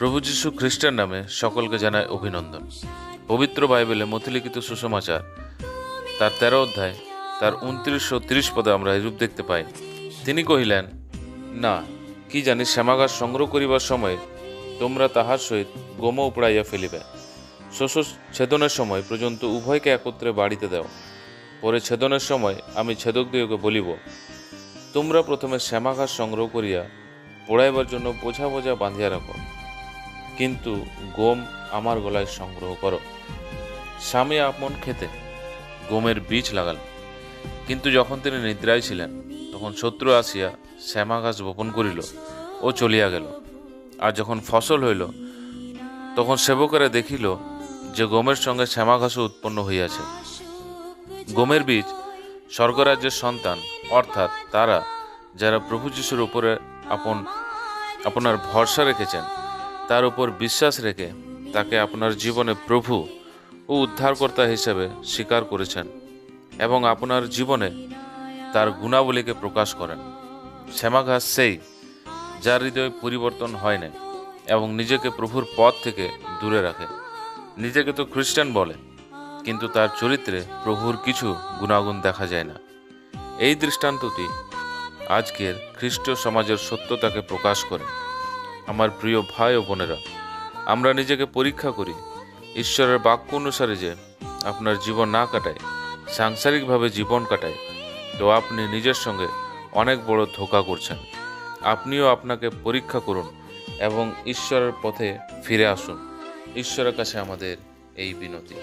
প্রভু যীশু খ্রিস্টের নামে সকলকে জানায় অভিনন্দন। পবিত্র বাইবেলে মতিলিখিত সুসমাচার, তার তেরো অধ্যায়, তার উনত্রিশশো তিরিশ পদে আমরা এরূপ দেখতে পাই। তিনি কহিলেন, না, কি জানি শ্যামাগার সংগ্রহ করিবার সময় তোমরা তাহার সহিত গোম উপড়াইয়া ফেলিবে। শস্য ছেদনের সময় পর্যন্ত উভয়কে একত্রে বাড়িতে দাও। পরে ছেদনের সময় আমি ছেদক দিওকে বলিব, তোমরা প্রথমে শ্যামাঘাস সংগ্রহ করিয়া পোড়াইবার জন্য বোঝা বোঝা বাঁধিয়া রাখো। কিন্তু গম আমার গলায় সংগ্রহ করো। স্বামী আপন খেতে গমের বীজ লাগালেন কিন্তু যখন তিনি নিদ্রায় ছিলেন, তখন শত্রু আসিয়া শ্যামা ঘাস বপন করিল ও চলিয়া গেল। আর যখন ফসল হইল, তখন সেবকেরা দেখিল যে গমের সঙ্গে শ্যামা ঘাসও উৎপন্ন হইয়াছে। গমের বীজ স্বর্গরাজ্যের সন্তান, অর্থাৎ তারা যারা প্রভু যিশুর উপরে আপন আপনার ভরসা রেখেছেন তার উপর বিশ্বাস রেখে তাকে আপনার জীবনে প্রভু ও উদ্ধারকর্তা হিসেবে স্বীকার করেছেন এবং আপনার জীবনে তার গুণাবলীকে প্রকাশ করেন। শ্যামাঘাস সেই, যার হৃদয় পরিবর্তন হয় না এবং নিজেকে প্রভুর পথ থেকে দূরে রাখে। নিজেকে তো খ্রিস্টান বলে, কিন্তু তার চরিত্রে প্রভুর কিছু গুণাগুণ দেখা যায় না। এই দৃষ্টান্তটি আজকের খ্রিস্ট সমাজের সত্যতাকে প্রকাশ করে। আমার প্রিয় ভাই ও বোনেরা, আমরা নিজেকে পরীক্ষা করি, ঈশ্বরের বাক্য অনুসারে যে আপনার জীবন না কাটায়, সাংসারিকভাবে জীবন কাটায়, তো আপনি নিজের সঙ্গে অনেক বড় ধোকা করছেন। আপনিও আপনাকে পরীক্ষা করুন এবং ঈশ্বরের পথে ফিরে আসুন। ঈশ্বরের কাছে আমাদের এই বিনতি।